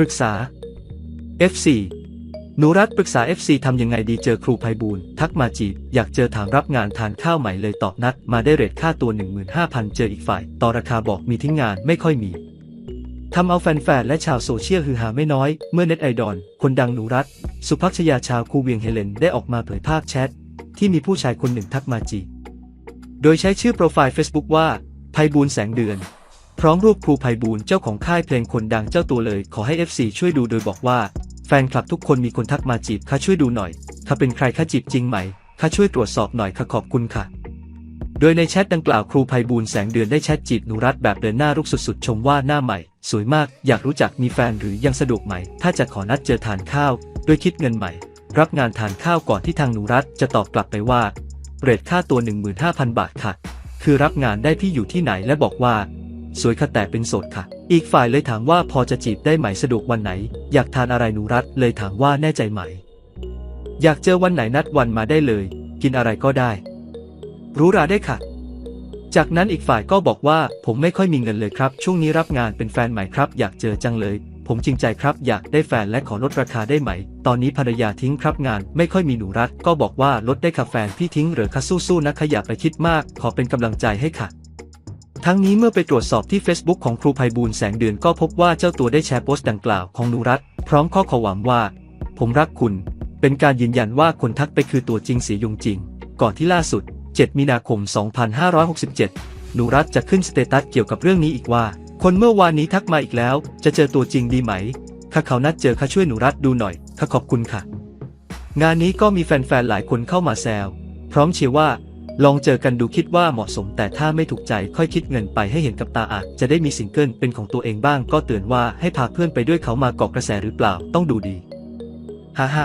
รึกษา F4 หนูรัฐปรึกษา FC ทำยังไงดีเจอครูไพบูลทักมาจีบ อยากเจอถามรับงานทานข้าวใหม่เลยตอบนัด มาได้เรทค่าตัว 15,000 เจออีกฝ่าย ต่อราคาบอกมีทิ้งงานไม่ค่อยมีทำเอาแฟนๆ และชาวโซเชียลฮือฮาไม่น้อย เมื่อเน็ตไอดอลคนดังหนูรัฐ สุภักชยาชาวคูเวียงเฮเลนได้ออกมาเผยภาพแชท ที่มีผู้ชายคนหนึ่งทักมาจีบโดยใช้ชื่อโปรไฟล์ Facebook ว่าไพบูลแสงเดือน พร้อมรูปครูไพบูลเจ้าของค่ายเพลงคนดังเจ้าตัวเลย ขอให้ FC ช่วยดูโดยบอกว่า แฟนคลับทุกคนมีคนทักมาจีบข้าช่วยดูหน่อยข้าเป็นใครข้าจีบจริงไหมข้าช่วยตรวจสอบหน่อยข้าขอบคุณค่ะ โดยในแชทดังกล่าวครูไพบูลแสงเดือนได้แชทจีบหนูรัฐแบบเดินหน้ารุกสุดๆ ชมว่าหน้าใหม่ สวยมากอยากรู้จักมีแฟนหรือยังสะดวกไหม ถ้าจะขอนัดเจอทานข้าวด้วยคิดเงินใหม่ รับงานทานข้าวก่อนที่ทางหนูรัฐจะตอบกลับไปว่าเรทค่าตัว 15,000 บาทค่ะ คือรับงานได้พี่อยู่ที่ไหนและบอกว่า สวยค่ะแต่เป็นโสดค่ะ อีกฝ่ายเลยถามว่าพอจะจีบได้ไหมสะดวกวันไหน อยากทานอะไรหนูรัฐเลยถามว่าแน่ใจไหม อยากเจอวันไหนนัดวันมาได้เลย กินอะไรก็ได้ รู้ราได้ค่ะ จากนั้นอีกฝ่ายก็บอกว่าผมไม่ค่อยมีเงินเลยครับ ช่วงนี้รับงานเป็นแฟนใหม่ครับ อยากเจอจังเลย ผมจริงใจครับ อยากได้แฟนและขอลดราคาได้ไหม ตอนนี้ภรรยาทิ้งครับงาน ไม่ค่อยมีหนูรัฐก็บอกว่าลดได้ค่ะแฟนพี่ทิ้งเหรือคะสู้ๆนะคะอย่าไปคิดมาก ขอเป็นกำลังใจให้ค่ะ ทั้งนี้เมื่อไปตรวจสอบที่ Facebook ของครูไพบูลย์แสงเดือนก็พบว่าเจ้าตัวได้แชร์โพสต์ดังกล่าวของนูรัฐพร้อมข้อความว่า ผมรักคุณ เป็นการยืนยันว่าคนทักไปคือตัวจริงเสียยงจริง ก่อนที่ล่าสุด 7 มีนาคม 2567นูรัฐจะขึ้นสเตตัสเกี่ยวกับเรื่องนี้อีกว่า คนเมื่อวานนี้ทักมาอีกแล้ว จะเจอตัวจริงดีไหมข้าเขานัดเจอข้าช่วยหนูรัฐดูหน่อยข้าขอบคุณค่ะ งานนี้ก็มีแฟนๆหลายคนเข้ามาแซวพร้อมเชียร์ว่า ลองเจอกันดูคิดว่าเหมาะสม แต่ถ้าไม่ถูกใจค่อยคิดเงินไปให้เห็นกับตาอาจจะได้มีซิงเกิลเป็นของตัวเองบ้าง ก็เตือนว่าให้พาเพื่อนไปด้วยเขามาเกาะกระแสหรือเปล่าต้องดูดีฮ่าฮ่า